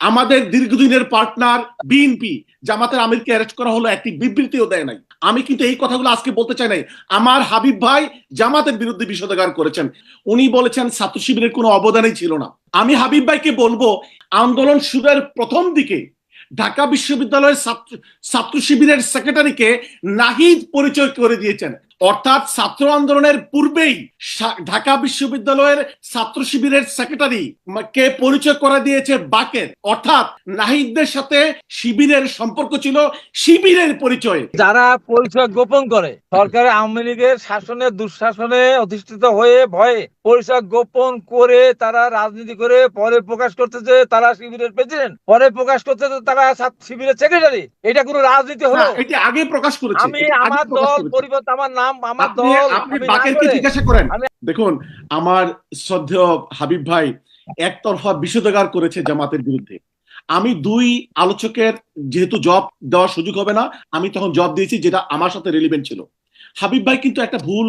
আমাদের দীর্ঘদিনের partner BNP জামাতের আমিরকে অ্যারেস্ট করা হলো, একটি বিবৃতিও দেয় নাই। আমি কিন্তু এই কথাগুলো আজকে বলতে চাই নাই। আমার হাবিব ভাই জামাতের বিরুদ্ধে বিষোদগার করেছেন। উনি বলেছেন ছাত্র শিবিরের কোনো অবদানই ছিল না। আমি হাবিব ভাইকে বলব, আন্দোলন শুরুর প্রথম দিকে ঢাকা বিশ্ববিদ্যালয়ের ছাত্র ছাত্র শিবিরের সেক্রেটারিকে নাহিদ পরিচয় করে দিয়েছেন। অর্থাৎ ছাত্র আন্দোলনের পূর্বেই ঢাকা বিশ্ববিদ্যালয়ের ছাত্র শিবিরের সেক্রেটারি কে পরিচয় করে দিয়েছে বাকের। অর্থাৎ নাহিদদের সাথে শিবিরের সম্পর্ক ছিল শিবিরের পরিচয়। যারা পরিচয় গোপন করে সরকারের আওয়ামী লীগের শাসনের দুঃশাসনে অধিষ্ঠিত হয়ে ভয়ে পরিচয় গোপন করে তারা রাজনীতি করে পরে প্রকাশ করতেছে তারা শিবিরের প্রেসিডেন্ট পরে প্রকাশ করতেছে তারা শিবিরের সেক্রেটারি এটা কোনো রাজনীতি হলো? এটি আগে প্রকাশ করেছে। আমি আমার দল পরিবর্তন আমার নাম আমার দল আপনি বাকেরকে জিজ্ঞাসা করেন। দেখুন আমার শ্রদ্ধেয় হাবিব ভাই একতরফা বিষোদগার করেছে জামাতের বিরুদ্ধে। আমি দুই আলোচকের যেহেতু জব দেওয়ার সুযোগ হবে না আমি তখন জব দিয়েছি যেটা আমার সাথে রেলিভেন্ট ছিল। হাবিব ভাই কিন্তু একটা ভুল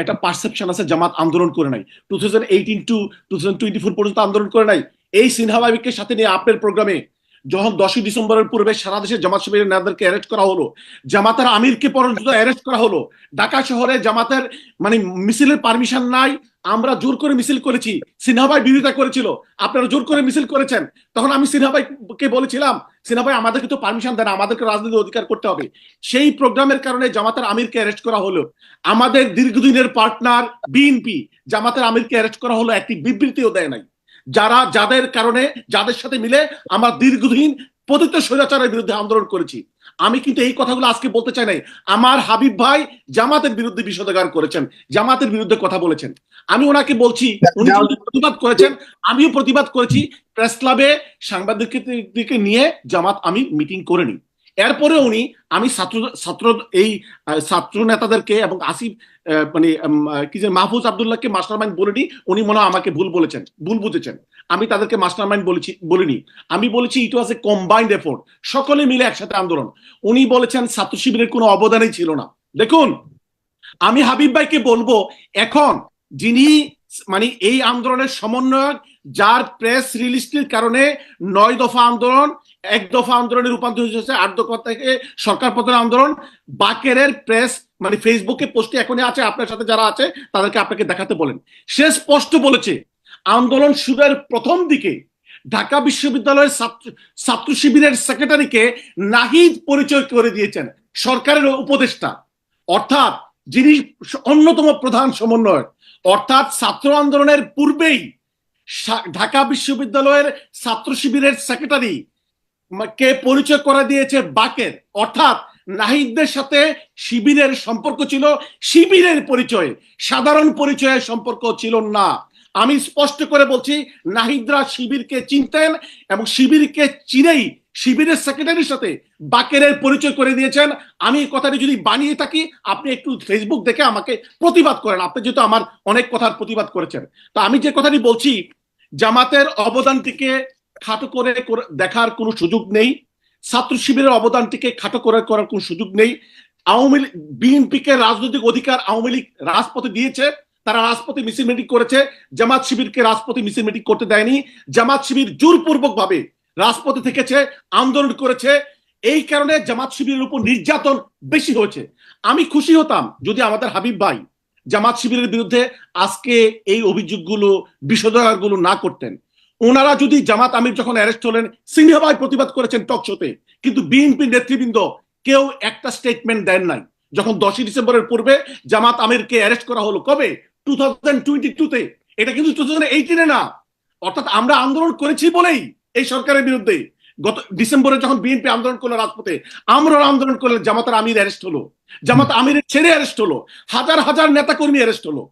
একটা পারসেপশন আছে জামাত আন্দোলন করে নাই। Two thousand eighteen to two thousand twenty four পর্যন্ত আন্দোলন করে নাই। এই সিনহা সাথে নিয়ে আপনার প্রোগ্রামে যখন দশই ডিসেম্বরের পূর্বে সারা দেশে জামাত শিবিরের নেতাদেরকে অ্যারেস্ট করা হলো, জামাতের আমিরকে পর্যন্ত অ্যারেস্ট করা হলো, ঢাকা শহরে জামাতের মানে মিছিলের পারমিশন নাই, আমরা জোর করে মিছিল করেছি, সিনহা ভাই বিরোধিতা করেছিল, আপনারা জোর করে মিছিল করেছেন, তখন আমি সিনহা ভাইকে বলেছিলাম, সিনহা ভাই আমাদেরকে তো পারমিশন দেন আমাদেরকে রাজনীতি অধিকার করতে হবে। সেই প্রোগ্রামের কারণে জামাতের আমিরকে অ্যারেস্ট করা হলো। আমাদের দীর্ঘদিনের পার্টনার বিএনপি জামাতের আমিরকে অ্যারেস্ট করা হলো, একটি বিবৃতিও দেয় নাই। যারা যাদের কারণে যাদের সাথে মিলে আমরা দীর্ঘদিন পতিত স্বৈরাচারের বিরুদ্ধে আন্দোলন করেছি। আমি কিন্তু এই কথাগুলো আজকে বলতে চাই নাই। আমার হাবিব ভাই জামাতের বিরুদ্ধে বিষোদগার করেছেন জামাতের বিরুদ্ধে কথা বলেছেন। আমি ওনাকে বলছি উনি প্রতিবাদ করেছেন আমিও প্রতিবাদ করেছি। প্রেস ক্লাবে সাংবাদিকদেরকে নিয়ে জামাত আমি মিটিং করিনি এরপরে উনি আমি ছাত্র ছাত্র, এই ছাত্র নেতাদেরকে এবং আসিফ মানে কি যে মাহফুজ আবদুল্লাহকে মাস্টার মাইন্ড বলিনি উনি মনে হয় আমাকে ভুল বলেছেন, ভুল বুঝেছেন। আমি তাদেরকে মাস্টার মাইন্ড বলেছি, বলিনি। আমি বলেছি ইট ওয়াজ এ কম্বাইন্ড এফোর্ট সকলে মিলে একসাথে আন্দোলন। উনি বলেছেন ছাত্র শিবিরের কোনো অবদানই ছিল না। দেখুন, আমি হাবিব ভাইকে বলব, এখন যিনি মানে এই আন্দোলনের সমন্বয়ক, যার প্রেস রিলিজটির কারণে নয় দফা আন্দোলন এক দফা আন্দোলনে রূপান্তরিত হয়েছে, আট দফা থেকে সরকার পতন আন্দোলন। বাকেরের প্রেস মানে ফেসবুকে পোস্টে এখনই আছে, আপনার সাথে যারা আছে, তাদেরকে আপনাকে দেখাতে বলেন। সে স্পষ্ট বলেছে, আন্দোলন শুরুর প্রথম দিকে ঢাকা বিশ্ববিদ্যালয়ের ছাত্র ছাত্র শিবিরের সেক্রেটারিকে নাহিদ পরিচয় করে দিয়েছেন সরকারের উপদেষ্টা। অর্থাৎ যিনি অন্যতম প্রধান সমন্বয়ক, অর্থাৎ ছাত্র আন্দোলনের পূর্বেই ঢাকা বিশ্ববিদ্যালয়ের ছাত্র শিবিরের সেক্রেটারি কে পরিচয় করে দিয়েছে? বাকের। অর্থাৎ নাহিদদের সাথে শিবিরের সম্পর্ক ছিল, শিবিরের পরিচয়। সাধারণ পরিচয়ের সম্পর্ক ছিল না। আমি স্পষ্ট করে বলছি, নাহিদরা শিবিরকে চিনতেন এবং শিবিরকে চিনেই শিবিরের সেক্রেটারির সাথে বাকেরের পরিচয় করে দিয়েছেন। আমি এই কথাটি যদি বানিয়ে থাকি, আপনি একটু ফেসবুক দেখে আমাকে প্রতিবাদ করেন। আপনি যেহেতু আমার অনেক কথার প্রতিবাদ করেছেন। তো আমি যে কথাটি বলছি, জামাতের অবদানটিকে খাটো করে দেখার কোনো সুযোগ নেই। ছাত্র শিবিরের অবদানটিকে খাটো করে করার কোনো সুযোগ নেই। আওয়ামী লীগ, বিএনপিকে রাজনৈতিক অধিকার আওয়ামী লীগ রাজপথে দিয়েছে, তারা রাজপথে মিছিল মিটিং করেছে, জামাত শিবিরকে রাজপথে মিছিল মিটিং করতে দেয়নি। জামাত শিবির জোরপূর্বক ভাবে রাজপথে থেকেছে, আন্দোলন করেছে। এই কারণে জামাত শিবিরের উপর নির্যাতন বেশি হয়েছে। আমি খুশি হতাম যদি আমাদের হাবিব ভাই জামাত শিবিরের বিরুদ্ধে আজকে এই অভিযোগগুলো বিষোদগারগুলো না করতেন। ওনারা যদি জামাত আমির যখন অ্যারেস্ট হলেন সিংহভাই প্রতিবাদ করেছেন টক শোতে। কিন্তু বিএনপি নেতৃবৃন্দ কেউ একটা স্টেটমেন্ট দেন নাই। যখন দশই ডিসেম্বরের পূর্বে জামাত আমিরকে অ্যারেস্ট করা হলো, কবে? টু থাউজেন্ড টোয়েন্টি টুতে এটা কিন্তু টু থাউজেন্ড এইটিনে না। অর্থাৎ আমরা আন্দোলন করেছি বলেই এই সরকারের বিরুদ্ধে। গত ডিসেম্বরে যখন বিএনপি আন্দোলন করল রাজপথে আমরা আন্দোলন করলে জামাতের আমির অ্যারেস্ট হলো। জামাত আমিরের ছেড়ে অ্যারেস্ট হলো। হাজার হাজার নেতা কর্মী অ্যারেস্ট হলো।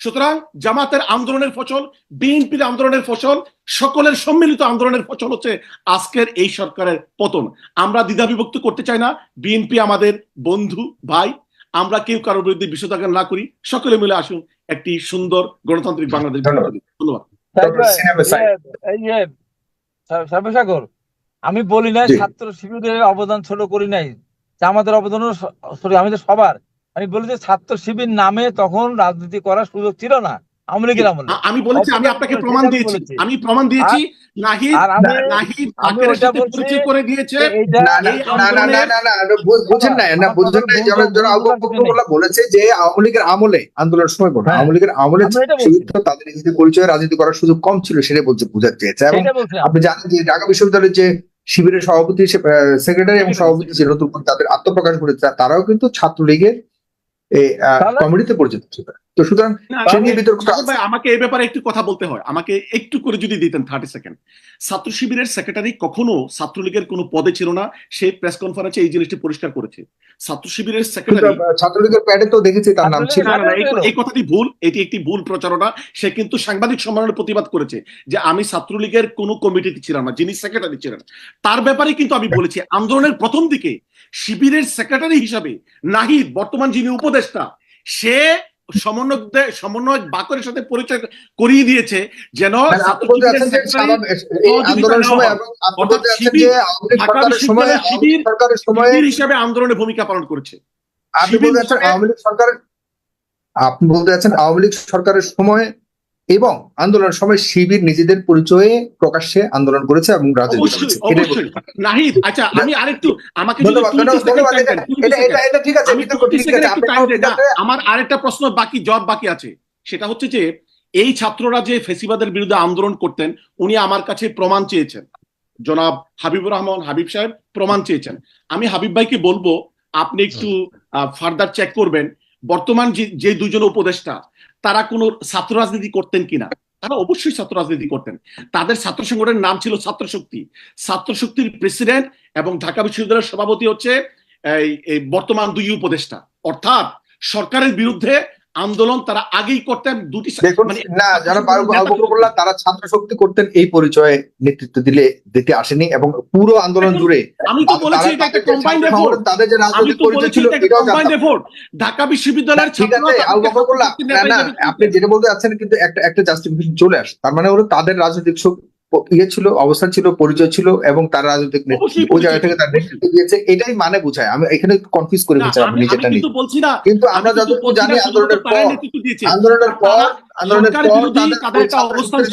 সুতরাং জামাতের আন্দোলনের ফসল বিএনপির আন্দোলনের ফসল সকলের সম্মিলিত আন্দোলনের ফসল হচ্ছে আজকের এই সরকারের পতন। আমরা দ্বিধা বিভক্ত করতে চাই না বিএনপি আমাদের বন্ধু ভাই আমরা কেউ কারোর বিরুদ্ধে বিষোদাগার না করি সকলে মিলে আসুন একটি সুন্দর গণতান্ত্রিক বাংলাদেশ ধন্যবাদ। ইয়ে, আমি বলি নাই ছাত্র শিবিরের অবদান ছোট করি নাই আমাদের অবদান সরি আমাদের সবার। আমি বলি যে ছাত্র শিবির নামে তখন রাজনীতি করার সুযোগ ছিল না। আওয়ামী লীগের আমলে। আমি বলেছি আমি আপনাকে প্রমাণ দিয়েছি। আমি প্রমাণ দিয়েছি নাহিদ নাহিদ আমি সাথে পরিচয় করে দিয়েছে। না না না না না না না না, বু- বুঝেন না না বুঝেন না যারা যারা ভুল আবু বলার কিছু নেই। বকর বলেছে যে আওয়ামী লীগের আমলে আন্দোলনের সময় হ্যাঁ। আওয়ামী লীগের আমলে বলছি। তাদের নিজেদের পরিচয়ে রাজনীতি করার সুযোগ কম ছিল সেটাই বলতে বোঝাতে চেয়েছে এবং আপনি জানেন যে ঢাকা বিশ্ববিদ্যালয়ের যে শিবিরের সভাপতি সেক্রেটারি এবং সভাপতি যে নতুন তাদের আত্মপ্রকাশ করেছে তারাও কিন্তু ছাত্রলীগের তাহলে? পরিচিত ছিল তো সুতরাং আমাকে এই ব্যাপারে একটু কথা বলতে হয়। আমাকে একটু করে যদি দিতেন থার্টি সেকেন্ড ছাত্র শিবিরের সেক্রেটারি কখনো ছাত্রলীগের কোনো পদে ছিল না। সে প্রেস কনফারেন্সে এই জিনিসটি পরিষ্কার করেছে। ছাত্র শিবিরের সেক্রেটারি ছাত্রলীগের প্যাডে তো দেখেছি তার নাম ছিল। এই- কথাটি ভুল এটি একটি ভুল প্রচারণা। সে কিন্তু সাংবাদিক সম্মেলনে প্রতিবাদ করেছে যে আমি ছাত্রলীগের কোনো কমিটিতে ছিলাম না যিনি সেক্রেটারি ছিলেন। তার ব্যাপারে কিন্তু আমি বলেছি আন্দোলনের প্রথম দিকে শিবিরের সেক্রেটারি হিসাবে নাহিদ বর্তমান যিনি উপদেষ্টা সে সমন্বয় সমন্বয় বাকরের সাথে পরিচয় করিয়ে দিয়েছে যেন মানে আন্দোলনের হিসাবে আন্দোলনে ভূমিকা পালন করেছে। আপনি বলতে চাচ্ছেন আওয়ামী লীগ সরকারের আপনি বলতে চাচ্ছেন আওয়ামী লীগ সরকারের সময় এবং আন্দোলন সময় শিবির নিজেদের পরিচয়ে প্রকাশ্যে আন্দোলন করেছে এবং নাহিদ আচ্ছা আমি আরেকটু আমাকে যদি ধন্যবাদ 20 ধন্যবাদ second ধন্যবাদ time এটা দেন, 20 এটা second। এটা এটা ঠিক আছে আমি বিতর্ক 20 ঠিক second আছে একটু আপনি time দেন, না, ঠিক আছে। আমার আরেকটা প্রশ্ন বাকি জব বাকি আছে সেটা হচ্ছে যে এই ছাত্ররা যে ফেসিবাদের বিরুদ্ধে আন্দোলন করতেন উনি আমার কাছে প্রমাণ চেয়েছেন জনাব হাবিবুর রহমান হাবিব সাহেব প্রমাণ চেয়েছেন আমি হাবিব ভাইকে বলব আপনি একটু ফার্দার চেক করবেন বর্তমান যে যে দুজন উপদেষ্টা তারা কোনো ছাত্র রাজনীতি করতেন কিনা? তারা অবশ্যই ছাত্র রাজনীতি করতেন। তাদের ছাত্র সংগঠনের নাম ছিল ছাত্র শক্তি। ছাত্র শক্তির প্রেসিডেন্ট এবং ঢাকা বিশ্ববিদ্যালয়ের সভাপতি হচ্ছে এই বর্তমান দুই উপদেষ্টা। অর্থাৎ সরকারের বিরুদ্ধে আন্দোলন তারা আগেই করতেন দুটি মানে না যারা তারা ছাত্র শক্তি করতেন এই পরিচয়ে নেতৃত্ব দিলে দিতে আসেনি এবং পুরো আন্দোলন জুড়ে আমি তো বলেছি এটা তাদের একটা যে কম্বাইন্ড এফোর্ট তাদের যে রাজনৈতিক পরিচয় ছিল কম্বাইন্ড এফোর্ট ঢাকা বিশ্ববিদ্যালয়ের বকরুল্লাহ না হিসেবে আপনি যেটা বলতে চাচ্ছেন কিন্তু একটা একটা জাস্টিফিকেশন চলে আসে। তার মানে হলো তাদের রাজনৈতিক ইয়ে ছিল অবস্থান ছিল পরিচয় ছিল এবং তার রাজনৈতিক ওই জায়গা থেকে তার নেতৃত্ব দিয়েছে। এটাই মানে বোঝায়। আমি এখানে কনফিউজ করে দিচ্ছি আমি নিজেটা নিয়ে। কিন্তু আমরা যতটুকু জানি আন্দোলনের পর আন্দোলনের পর আন্দোলনের পর।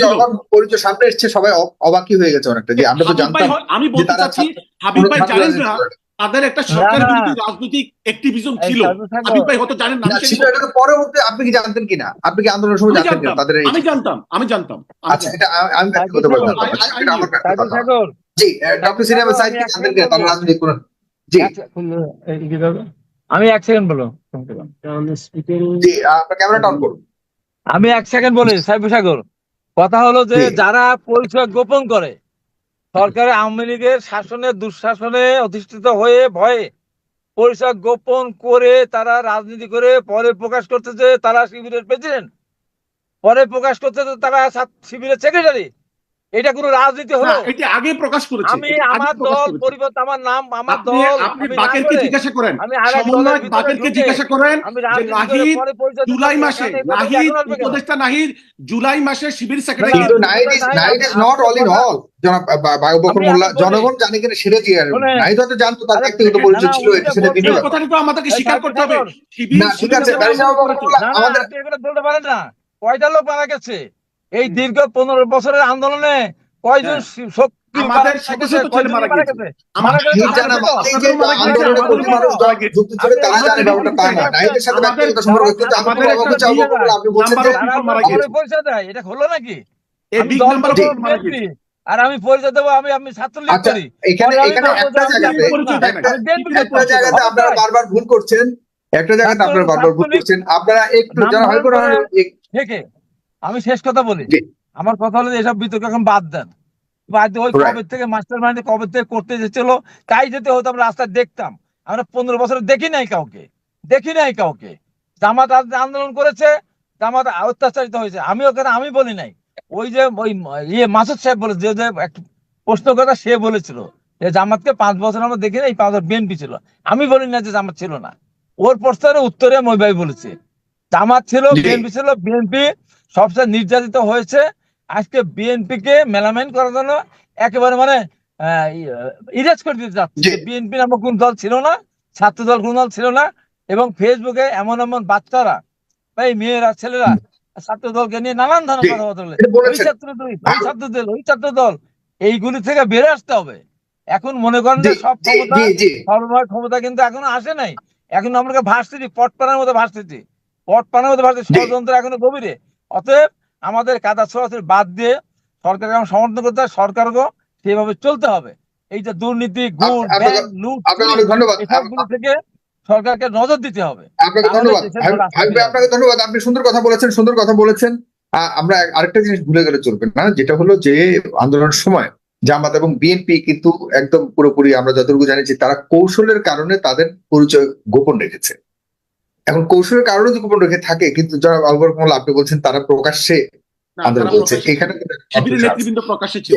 যখন পরিচয় সামনে এসছে সবাই অবাকি হয়ে গেছে অনেকটা যে আমরা তো জানতাম আমি বলতে চাচ্ছি হাবিব ভাই জানেন না। তাদের একটা সরকার। বিরোধী রাজনৈতিক অ্যাক্টিভিজম ছিল। ভাই হয়তো জানেন না ছিল এটা তো পরবর্তী আপনি কি জানতেন কিনা আপনি কি আন্দোলনের সময় জানতেন কিনা তাদের আমি জানতাম আমি জানতাম। আমি আচ্ছা এটা আমি ব্যক্ত করতে পারলাম না। I- I- I এটা আমার knew. ব্যর্থতা সাইদুল না। সাগর। জি ডক্টর সিনেমা সাহেব কি জানতেন কিনা তারা রাজনীতি করেন জি। দাদা? আমি এক সেকেন্ড বলো জি আপনার ক্যামেরাটা অন করুন। আমি এক সেকেন্ড বলি সাইবু সাগর। কথা হলো যে যারা পরিচয় গোপন করে সরকারের আওয়ামী লীগের শাসনে, দুঃশাসনে অধিষ্ঠিত হয়ে ভয়ে পরিচয় গোপন করে তারা রাজনীতি করে পরে প্রকাশ করতেছে তারা শিবিরের প্রেসিডেন্ট পরে প্রকাশ করতেছে তারা শিবিরের সেক্রেটারি এটা কোনো রাজনীতি হলো? এটি আগে প্রকাশ করেছে। আমি আমার দল পরিবর্তন আমার নাম আমার দল আপনি বাকেরকে জিজ্ঞাসা করেন। আমি আরেক সমন্বয় বাকেরকে জিজ্ঞাসা করেন যে নাহিদ জুলাই মাসে নাহিদ? উপদেষ্টা নাহিদ জুলাই মাসে শিবির সেক্রেটারি কিন্তু আমি- is night is not all in all জনাব বায়ু মোল্লা জনগণ জানে কিনা সেটা দিয়ে আর? হয়তো জানতো তার আরে ব্যক্তিগত পরিচয় ছিল এটা সেটা ভিন্ন বলছেন- এই ব্যাপার। কথাটি তো আমাদেরকে স্বীকার করতে হবে। না, ঠিক আছে, যারা ব্যারিস্টার আন্দোলন বাবু করেছে। বললা, না, না, আমাদের বলতে পারেন না। কয়টা লোক মারা গেছে? এই দীর্ঘ পনেরো বছরের আন্দোলনে কয়জন। আমাদের শত শত ছেলে মারা গেছে। আমাদের। পরিচয় দেয়। এটা হলো নাকি? আর আমি পরিচয় দেবো আমি আমি ছাত্রলীগ আচ্ছা করি। এখানে এখানে একটা জায়গাতে। একটা আপনারা বারবার ভুল করছেন। একটা জায়গাতে আপনারা বারবার ভুল করছেন। আপনারা একটু যারা আমি শেষ কথা বলি। আমার কথা হলো এসব বিতর্ক এখন বাদ দেন। বাদ ওই কবে থেকে মাস্টার মাইন্ডে কবে থেকে করতে যেছিল তাই যেতে হতো আমরা রাস্তায় দেখতাম। আমরা পনেরো বছরে দেখি নাই কাউকে। দেখি নাই কাউকে। জামাত আন্দোলন করেছে জামাত অত্যাচারিত হয়েছে। আমি ওখানে আমি বলি নাই। ওই যে ওই ইয়ে মাসুদ সাহেব বলে যে প্রশ্ন কথা সে বলেছিল যে জামাতকে পাঁচ বছর আমরা দেখি নাই পাঁচ বছর বিএনপি ছিল। আমি বলি না যে জামাত ছিল না। ওর প্রশ্নের উত্তরে মই ভাই বলেছে। জামাত ছিল। বিএনপি ছিল বিএনপি সবচেয়ে নির্যাতিত হয়েছে আজকে বিএনপি কে মেলামেন করার জন্য একেবারে মানে ইরেজ করে দিতে জি। যাচ্ছে বিএনপি নামক কোন দল ছিল না ছাত্র দল কোন দল ছিল না এবং ফেসবুকে এমন এমন বাচ্চারা এই মেয়েরা ছেলেরা ছাত্র দলকে নিয়ে নানান ধরনের কথাবার্তা বলে। ওই ছাত্র দল ওই ছাত্র দল ওই ছাত্র দল এইগুলি থেকে বেড়ে আসতে হবে। এখন মনে করেন যে সব ক্ষমতা সর্বময় ক্ষমতা কিন্তু এখনও আসে নাই। এখন আমরা ভাসতেছি পটপানার মধ্যে ভাসতেছি পটপানার মধ্যে ভাসতেছি ষড়যন্ত্র এখনও গভীরে। অতএব আমাদের কাদা ছোড়াছড়ি বাদ দিয়ে সরকারকে আমরা সমর্থন করতে হবে সরকারকে সেভাবে চলতে হবে। এই যে দুর্নীতি আপনাকে- লুট এসবগুলো থেকে সরকারকে নজর দিতে হবে। আপনাকে ধন্যবাদ। আপনাকে ধন্যবাদ। আপনি সুন্দর কথা বলেছেন সুন্দর কথা বলেছেন। আমরা আরেকটা জিনিস ভুলে গেলে চলবে না যেটা হলো যে আন্দোলনের সময় জামাত এবং বিএনপি কিন্তু একদম পুরোপুরি আমরা যতটুকু জানি যে তারা কৌশলের কারণে তাদের পরিচয় গোপন রেখেছে। এখন কৌশলের কারণে যদি গোপন রেখে থাকে কিন্তু যারা আলবর কমল আপনি বলছেন তারা প্রকাশ্যে আন্দোলন করছে। এখানে নেতৃবৃন্দ প্রকাশ্যে ছিল।